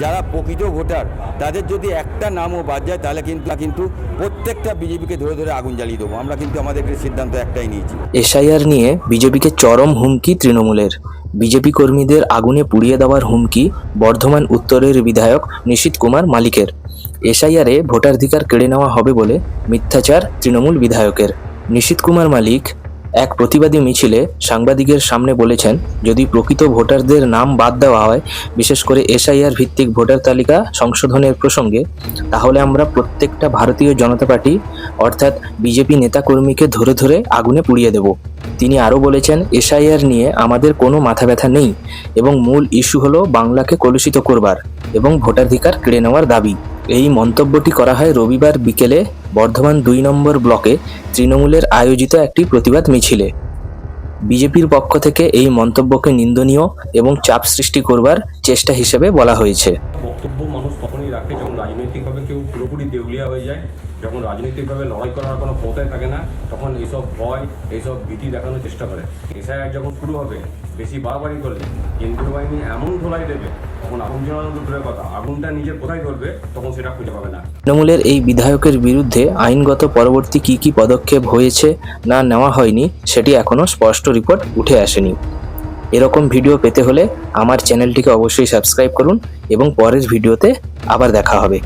যারা প্রকৃত ভোটার, তাদের যদি একটা নামও বাদ যায়, তাহলে কিন্তু কিন্তু প্রত্যেকটা বিজেপিকে ধরে ধরে আগুন জ্বালিয়ে দেবো। আমরা কিন্তু আমাদের সিদ্ধান্ত একটাই নিয়েছি। এসআইআর নিয়ে বিজেপিকে চরম হুমকি তৃণমূলের। বিজেপি কর্মীদের আগুনে পুড়িয়ে দেওয়ার হুমকি বর্ধমান উত্তরের বিধায়ক নিশীত কুমার মালিকের। এসআইআরে ভোটাধিকার কেড়ে নেওয়া হবে বলে মিথ্যাচার তৃণমূল বিধায়কের। নিশীত কুমার মালিক এক প্রতিবাদী মিছিলে সাংবাদিকের সামনে বলেছেন, যদি প্রকৃত ভোটারদের নাম বাদ দেওয়া হয়, বিশেষ করে এসআইআর ভিত্তিক ভোটার তালিকা সংশোধনের প্রসঙ্গে, তাহলে আমরা প্রত্যেকটা ভারতীয় জনতা পার্টি, অর্থাৎ বিজেপি নেতাকর্মীকে ধরে ধরে আগুনে পুড়িয়ে দেব। তিনি আরও বলেছেন, এসআইআর নিয়ে আমাদের কোনো মাথা ব্যথা নেই এবং মূল ইস্যু হলো বাংলাকে কলুষিত করবার এবং ভোটাধিকার কেড়ে নেওয়ার দাবি। এই মন্তব্যটি করা হয় রবিবার বিকেলে বর্ধমান দুই নম্বর ব্লকে তৃণমূলের আয়োজিত একটি প্রতিবাদ মিছিলে। বিজেপির পক্ষ থেকে এই মন্তব্যকে নিন্দনীয় এবং চাপ সৃষ্টি করবার চেষ্টা হিসেবে বলা হয়েছে। বক্তব্য মানুষ তখনই রাখে যখন রাজনৈতিকভাবে কেউ পুরোপুরি দেউলিয়া হয়ে যায়, যখন রাজনৈতিকভাবে লড়াই করার কোনো পথে থাকে না, তখন এইসব ভয় এইসব ভীতি দেখানোর চেষ্টা করে। এসআইআর যখন শুরু হবে বেশি বাড়াবাড়ি করলে কেন্দ্রীয় বাহিনী এমন ধোলাই দেবে, তখন আগুন দূরের কথা, আগুনটা কোথায় ধরবে, তখন সেটা খুঁজে পাবে না। তৃণমূলের এই বিধায়কের বিরুদ্ধে আইনগত পরবর্তী কী কী পদক্ষেপ হয়েছে না নেওয়া হয়নি, সেটি এখনও স্পষ্ট রিপোর্ট উঠে আসেনি। এরকম ভিডিও পেতে হলে আমার চ্যানেলটিকে অবশ্যই সাবস্ক্রাইব করুন এবং পরের ভিডিওতে আবার দেখা হবে।